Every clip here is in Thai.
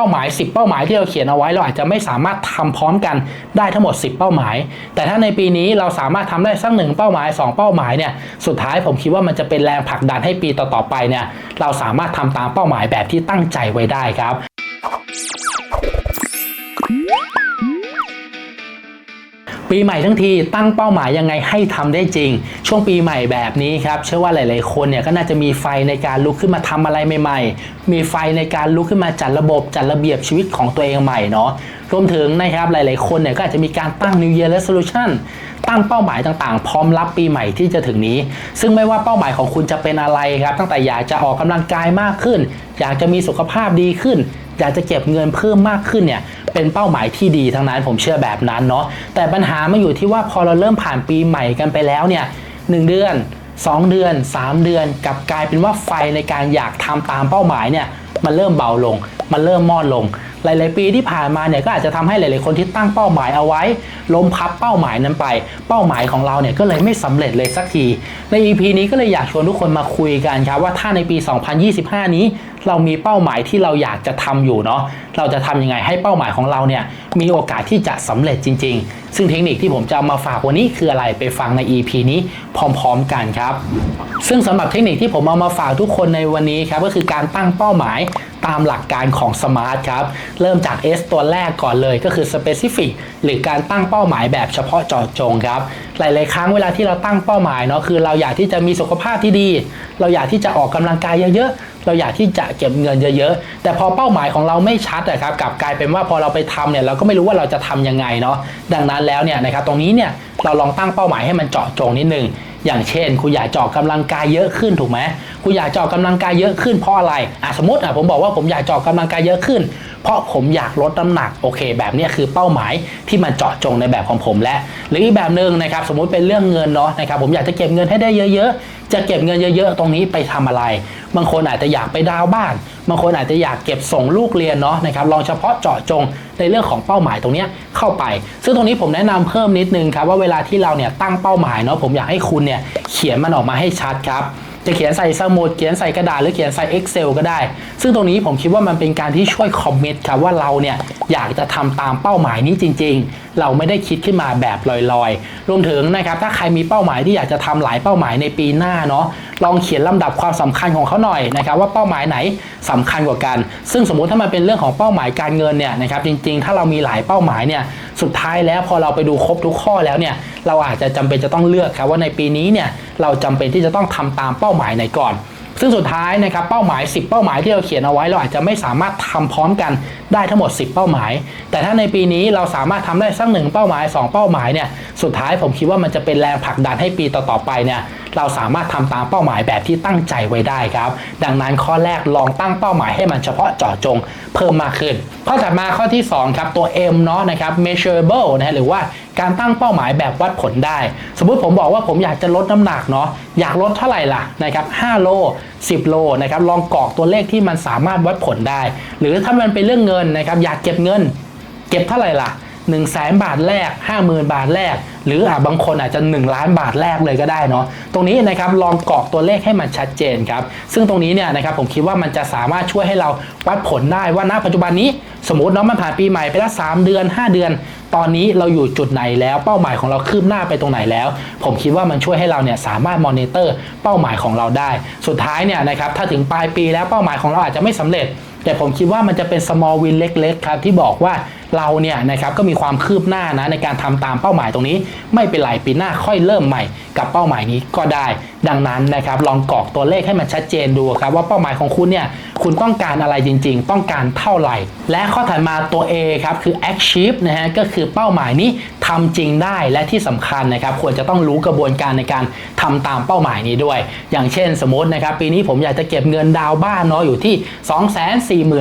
ป้าหมาย 10 เป้าหมายที่เราเขียนเอาไว้ เราอาจจะไม่สามารถทำพร้อมกันได้ทั้งหมด 10 เป้าหมาย แต่ถ้าในปีนี้เราสามารถทำได้สักหนึ่งเป้าหมาย 2 เป้าหมายเนี่ยสุดท้ายผมคิดว่ามันจะเป็นแรงผลักดันให้ปีต่อๆไปเนี่ยเราสามารถทำตามเป้าหมายแบบที่ตั้งใจไว้ได้ครับ ปีใหม่ทั้งทีตั้งเป้าหมายยังไงให้ทำได้จริง ช่วงปีใหม่แบบนี้ครับเชื่อว่าหลาย ๆ คนเนี่ยก็น่าจะมีไฟในการลุกขึ้นมาทำอะไรใหม่ ๆ มีไฟในการลุกขึ้นมาจัดระบบจัดระเบียบชีวิตของตัวเองใหม่เนาะรวมถึงนะครับหลาย ๆ คนเนี่ยก็อาจจะมีการตั้ง New Year Resolution ตั้งเป้าหมายต่าง ๆ พร้อมรับปีใหม่ที่จะถึงนี้ ซึ่งไม่ว่าเป้าหมายของคุณจะเป็นอะไรครับ ตั้งแต่อยากจะออกกำลังกายมากขึ้น อยากจะมีสุขภาพดีขึ้น อยากจะเก็บเงินเพิ่มมากขึ้นเนี่ย เป็นเป้าหมายที่ดีทั้งนั้นผมเชื่อแบบนั้นเนาะแต่ปัญหามาอยู่ที่ว่าพอเราเริ่มผ่านปีใหม่กันไปแล้วเนี่ยหนึ่งเดือน 2 เดือน 3 เดือนกับกลายเป็นว่าไฟในการอยากทำตามเป้าหมายเนี่ยมันเริ่มเบาลง มันเริ่มมอดลง หลาย ๆ ปีที่ผ่านมาเนี่ยก็อาจจะทำให้หลาย ๆ คนที่ตั้งเป้าหมายเอาไว้ ล้มพับเป้าหมายนั้นไป เป้าหมายของเราเนี่ยก็เลยไม่สำเร็จเลยสักที ใน EP นี้ก็เลยอยากชวนทุกคนมาคุยกันครับว่าถ้าในปี 2025 นี้ เรามีเป้าหมายที่เราอยากจะทำอยู่เนาะเราจะทำยังไงให้เป้าหมายของเราเนี่ยมีโอกาสที่จะสำเร็จจริง ๆ ซึ่งเทคนิคที่ผมจะเอามาฝากวันนี้คืออะไรไปฟังใน EP นี้พร้อม ๆ กันครับ ซึ่งสำหรับเทคนิคที่ผมเอามาฝากทุกคนในวันนี้ครับก็คือการตั้งเป้าหมาย ตามหลักการของ SMART ครับ เริ่มจาก S ตัวแรกก่อนเลยก็คือ specific หรือการตั้งเป้าหมายแบบเฉพาะเจาะจงครับ หลาย ๆ ครั้งเวลาที่เราตั้งเป้าหมายเนาะคือเราอยากที่จะมีสุขภาพที่ดี เราอยากที่จะออกกำลังกายเยอะ ๆ เราอยากที่จะเก็บเงินเยอะ ๆ แต่พอเป้าหมายของเราไม่ชัดอะครับกลับกลายเป็นว่าพอเราไปทำเนี่ยเราก็ไม่รู้ว่าเราจะทำยังไงเนาะดังนั้นแล้วเนี่ยนะครับตรงนี้เนี่ยเราลองตั้งเป้าหมายให้มันเจาะจงนิดนึง อย่างเช่น คุณอยากเจาะกำลังกายเยอะขึ้นถูกไหมคุณอยากเจาะกำลังกายเยอะขึ้นเพราะอะไรอะสมมติอะผมบอกว่าผมอยากเจาะกำลังกายเยอะขึ้น เพราะผมอยากลดน้ำหนักโอเค แบบนี้คือเป้าหมายที่มันเจาะจงในแบบของผมและ หรืออีกแบบหนึ่งนะครับสมมุติเป็นเรื่องเงินเนาะนะครับผมอยากจะเก็บเงินให้ได้เยอะๆ จะเก็บเงินเยอะๆ ตรงนี้ไปทำอะไร บางคนอาจจะอยากไปดาวบ้าน บางคนอาจจะอยากเก็บส่งลูกเรียนเนาะนะครับลองเฉพาะเจาะจงในเรื่องของเป้าหมายตรงนี้เข้าไป ซึ่งตรงนี้ผมแนะนำเพิ่มนิดนึงครับว่าเวลาที่เราเนี่ยตั้งเป้าหมายเนาะผมอยากให้คุณเนี่ยเขียนมันออกมาให้ชัดครับ จะเขียนใส่สมุดเขียนใส่กระดาษหรือเขียนใส่ Excel ก็ได้ ซึ่งตรงนี้ผมคิดว่ามันเป็นการที่ช่วยคอมมิตครับว่าเราเนี่ยอยากจะทำตามเป้าหมายนี้จริง ๆ เราไม่ได้คิดขึ้นมาแบบลอยๆ รวมถึงนะครับถ้าใครมีเป้าหมายที่อยากจะทำหลายเป้าหมายในปีหน้าเนาะ ลองเขียนลำดับความสำคัญของเขาหน่อยนะครับว่าเป้าหมายไหนสำคัญกว่ากัน ซึ่งสมมุติถ้ามันเป็นเรื่องของเป้าหมายการเงินเนี่ยนะครับจริงๆ ถ้าเรามีหลายเป้าหมายเนี่ยสุดท้ายแล้วพอเราไปดูครบทุกข้อแล้วเนี่ยเราอาจจะจำเป็นจะต้องเลือกครับว่าในปีนี้เนี่ยเราจำเป็นที่จะต้องทำตามเป้าหมายไหนก่อนซึ่งสุดท้ายนะครับเป้าหมาย 10 เป้าหมายที่เราเขียนเอาไว้เราอาจจะไม่สามารถทำพร้อมกันได้ทั้งหมด 10 เป้าหมาย แต่ถ้าในปีนี้เราสามารถทำได้สักหนึ่งเป้าหมาย 2 เป้าหมายเนี่ยสุดท้ายผมคิดว่ามันจะเป็นแรงผลักดันให้ปีต่อๆไปเนี่ยเราสามารถทำตามเป้าหมายแบบที่ตั้งใจไว้ได้ครับ ดังนั้นข้อแรกลองตั้งเป้าหมายให้มันเฉพาะเจาะจงเพิ่มมากขึ้น ข้อถัดมาข้อที่ 2 ครับ ตัว M เนาะนะครับ measurable นะหรือว่าการตั้งเป้าหมายแบบวัดผลได้ สมมุติผมบอกว่าผมอยากจะลดน้ำหนักเนาะอยากลดเท่าไหร่ล่ะนะครับ5โล 10 โลนะครับลองกรอกตัวเลขที่มันสามารถวัดผลได้ หรือถ้ามันเป็นเรื่องเงินนะครับอยากเก็บเงิน เก็บเท่าไหร่ล่ะ 1นึ่งแสนบาทแรก 50,000 บาทแรก หรืออะบางคนอาจจะ 1 ล้านบาทแรกเลยก็ได้เนาะตรงนี้นะครับลองกรอกตัวเลขให้มันชัดเจนครับซึ่งตรงนี้เนี่ยนะครับผมคิดว่ามันจะสามารถช่วยให้เราวัดผลได้ว่าณปัจจุบันนี้สมมติเนาะมันผ่านปีใหม่ไปแล้ว3เดือน 5 เดือน ตอนนี้เราอยู่จุดไหนแล้วเป้าหมายของเราคืบหน้าไปตรงไหนแล้ว ผมคิดว่ามันช่วยให้เราเนี่ยสามารถมอนิเตอร์เป้าหมายของเราได้ สุดท้ายเนี่ยนะครับถ้าถึงปลายปีแล้วเป้าหมายของเราอาจจะไม่สำเร็จ แต่ผมคิดว่ามันจะเป็น small win เล็ก ๆ ครับที่บอกว่า เราเนี่ยนะครับก็มีความคืบหน้านะในการทำตามเป้าหมายตรงนี้ ไม่เป็นไรปีหน้าค่อยเริ่มใหม่กับเป้าหมายนี้ก็ได้ ดังนั้นนะครับลองกรอกตัวเลขให้มันชัดเจนดูครับว่าเป้าหมายของคุณเนี่ยคุณต้องการอะไรจริง ๆ ต้องการเท่าไหร่ และข้อถัดมาตัว A ครับคือ achieve นะฮะก็คือเป้าหมายนี้ทำจริงได้และที่สำคัญนะครับควรจะต้องรู้กระบวนการในการทำตามเป้าหมายนี้ด้วย อย่างเช่นสมมตินะครับปีนี้ผมอยากจะเก็บเงินดาวน์บ้านเนาะอยู่ที่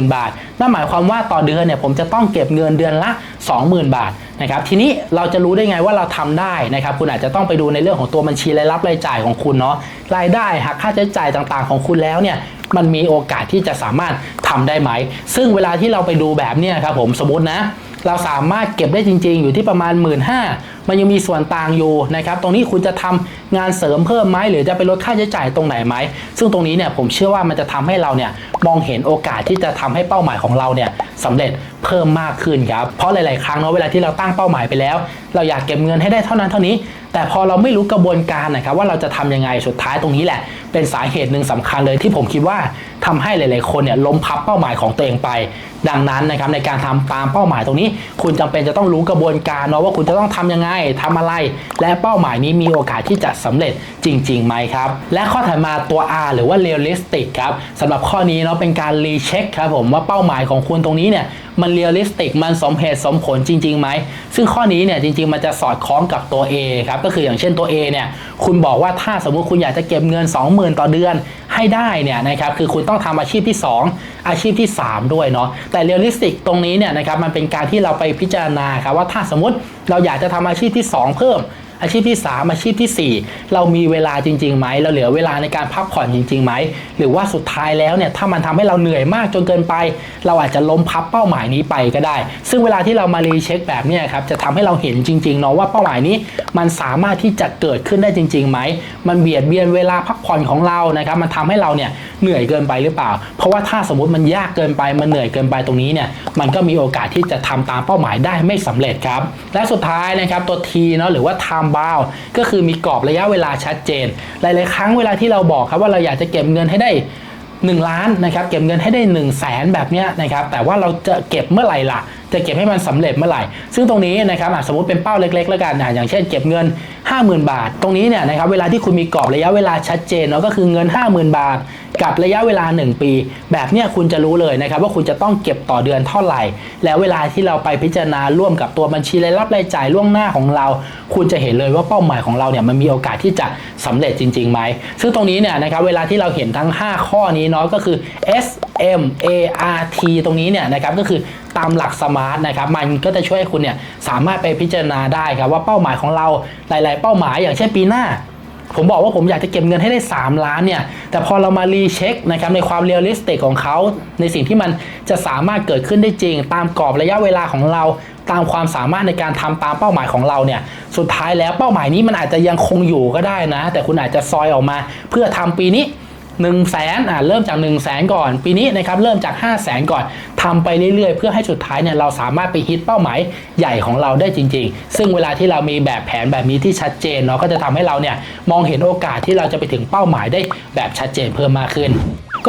240,000 บาท นั่นหมายความว่าต่อเดือนเนี่ยผมจะต้องเก็บเงินเดือนละ 20,000 บาทนะครับทีนี้เราจะรู้ได้ไงว่าเราทำได้นะครับคุณอาจจะต้องไปดูในเรื่องของตัวบัญชีรายรับรายจ่ายของคุณเนาะรายได้หักค่าใช้จ่ายต่างๆ ของคุณแล้วเนี่ยมันมีโอกาสที่จะสามารถทำได้ไหม ซึ่งเวลาที่เราไปดูแบบเนี้ยครับผมสมมตินะเราสามารถเก็บได้จริง ๆ อยู่ที่ประมาณ 1 5ื่น มันยังมีส่วนต่างอยู่นะครับ ตรงนี้คุณจะทำงานเสริมเพิ่มไหมหรือจะไปลดค่าใช้จ่ายตรงไหนไหม ซึ่งตรงนี้เนี่ยผมเชื่อว่ามันจะทำให้เราเนี่ยมองเห็นโอกาสที่จะทำให้เป้าหมายของเราเนี่ยสำเร็จเพิ่มมากขึ้นครับ เพราะหลาย ๆ ครั้งเนาะเวลาที่เราตั้งเป้าหมายไปแล้ว เราอยากเก็บเงินให้ได้เท่านั้นเท่านี้ แต่พอเราไม่รู้กระบวนการนะครับว่าเราจะทำยังไงสุดท้ายตรงนี้แหละ เป็นสาเหตุหนึ่งสำคัญเลยที่ผมคิดว่าทำให้หลาย ๆ คนเนี่ยล้มพับเป้าหมายของตัวเองไป ดังนั้นนะครับในการทำตามเป้าหมายตรงนี้ คุณจำเป็นจะต้องรู้กระบวนการเนาะว่าคุณจะต้องทำยังไงทำอะไร และเป้าหมายนี้มีโอกาสที่จะสำเร็จจริงๆไหมครับ และข้อถัดมาตัว R หรือว่า realistic ครับสำหรับข้อนี้เนาะเป็นการรีเช็คครับผมว่าเป้าหมายของคุณตรงนี้เนี่ย มันเรียลลิสติก มันสมเหตุสมผลจริงๆไหม ซึ่งข้อนี้เนี่ยจริงๆ มันจะสอดคล้องกับตัว A ครับ ก็คืออย่างเช่นตัว A เนี่ย คุณบอกว่าถ้าสมมุติคุณอยากจะเก็บเงิน 20,000 ต่อเดือนให้ได้เนี่ยนะครับคือคุณต้องทำอาชีพที่ 2 อาชีพที่ 3 ด้วยเนาะแต่เรียลลิสติกตรงนี้เนี่ยนะครับมันเป็นการที่เราไปพิจารณาครับว่าถ้าสมมติเราอยากจะทำอาชีพที่ 2 เพิ่ม อาชีพที่ 3 อาชีพทีสี่ 4 เรามีเวลาจริงๆไหมเราเหลือเวลาในการพักผ่อนจริงๆไหมหรือว่าสุดท้ายแล้วเนี่ยถ้ามันทำให้เราเหนื่อยมากจนเกินไป เราอาจจะล้มพับเป้าหมายนี้ไปก็ได้ ซึ่งเวลาที่เรามารีเช็คแบบเนี้ยครับจะทำให้เราเห็นจริงๆเนาะว่าเป้าหมายนี้ มันสามารถที่จะเกิดขึ้นได้จริงๆไหมมันเบียดเบียนเวลาพักผ่อนของเรานะครับมันทำให้เราเนี่ยเหนื่อยเกินไปหรือเปล่า เพราะว่าถ้าสมมติมันยากเกินไปมันเหนื่อยเกินไปตรงนี้เนี่ยมันก็มีโอกาสที่จะทำตามเป้าหมายได้ไม่สำเร็จครับและสุดท้ายนะครับตัว T เนาะหรือว่า time บาวก็คือมีกรอบระยะเวลาชัดเจน หลาย ๆ ครั้งเวลาที่เราบอกครับว่าเราอยากจะเก็บเงินให้ได้ 1 ล้านนะครับเก็บเงินให้ได้ 1 0 0 0 0แสนแบบเนี้ยนะครับแต่ว่าเราจะเก็บเมื่อไหร่ล่ะ จะเก็บให้มันสำเร็จเมื่อไหร่ ซึ่งตรงนี้นะครับสมมติเป็นเป้าเล็ก ๆ แล้วกันนะอย่างเช่นเก็บเงิน50,000 บาท ตรงนี้เนี่ยนะครับเวลาที่คุณมีกรอบระยะเวลาชัดเจนเนาะก็คือเงิน 50,000 บาท กับระยะเวลา 1 ปี แบบเนี้ยคุณจะรู้เลยนะครับว่าคุณจะต้องเก็บต่อเดือนเท่าไหร่ แล้วเวลาที่เราไปพิจารณาร่วมกับตัวบัญชีรายรับรายจ่ายล่วงหน้าของเรา คุณจะเห็นเลยว่าเป้าหมายของเราเนี่ยมันมีโอกาสที่จะสำเร็จจริงๆไหมซึ่งตรงนี้เนี่ยนะครับเวลาที่เราเห็นทั้ง 5 ข้อนี้เนาะก็คือ S M A R T ตรงนี้เนี่ยนะครับก็คือตามหลักสมาร์ทนะครับมันก็จะช่วยคุณเนี่ยสามารถไปพิจารณาได้ครับว่าเป้าหมายของเราหลายๆ เป้าหมายอย่างเช่นปีหน้า ผมบอกว่าผมอยากจะเก็บเงินให้ได้ 3 ล้านเนี่ย แต่พอเรามารีเช็คนะครับในความเรียลลิสติกของเขา ในสิ่งที่มันจะสามารถเกิดขึ้นได้จริง ตามกรอบระยะเวลาของเรา ตามความสามารถในการทำตามเป้าหมายของเราเนี่ยสุดท้ายแล้วเป้าหมายนี้มันอาจจะยังคงอยู่ก็ได้นะ แต่คุณอาจจะซอยออกมา เพื่อทำปีนี้ 1นึ่งแสนอ่าเริ่มจาก1นึ่งแสนก่อน ปีนี้นะครับเริ่มจาก 5 0 0แสนก่อนทำไปเรื่อยๆ เพื่อให้สุดท้ายเนี่ยเราสามารถไปฮิตเป้าหมายใหญ่ของเราได้จริง ๆ ซึ่งเวลาที่เรามีแบบแผนแบบนี้ที่ชัดเจนเนาะก็จะทำให้เราเนี่ยมองเห็นโอกาสที่เราจะไปถึงเป้าหมายได้แบบชัดเจนเพิ่มมากขึ้น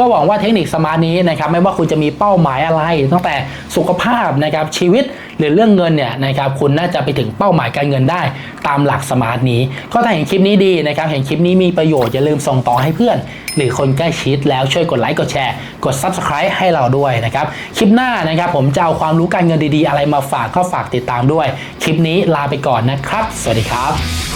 ก็หวังว่าเทคนิคสมาร์ทนี้นะครับไม่ว่าคุณจะมีเป้าหมายอะไร ตั้งแต่สุขภาพนะครับชีวิตหรือเรื่องเงินเนี่ยนะครับคุณน่าจะไปถึงเป้าหมายการเงินได้ ตามหลักสมาร์ทนี้ ก็ถ้าเห็นคลิปนี้ดีนะครับเห็นคลิปนี้มีประโยชน์อย่าลืมส่งต่อให้เพื่อน หรือคนใกล้ชิดแล้วช่วยกดไลค์กดแชร์กด Subscribe ให้เราด้วยนะครับคลิปหน้านะครับผมจะเอาความรู้การเงินดีๆ อะไรมาฝากก็ฝากติดตามด้วย คลิปนี้ลาไปก่อนนะครับ สวัสดีครับ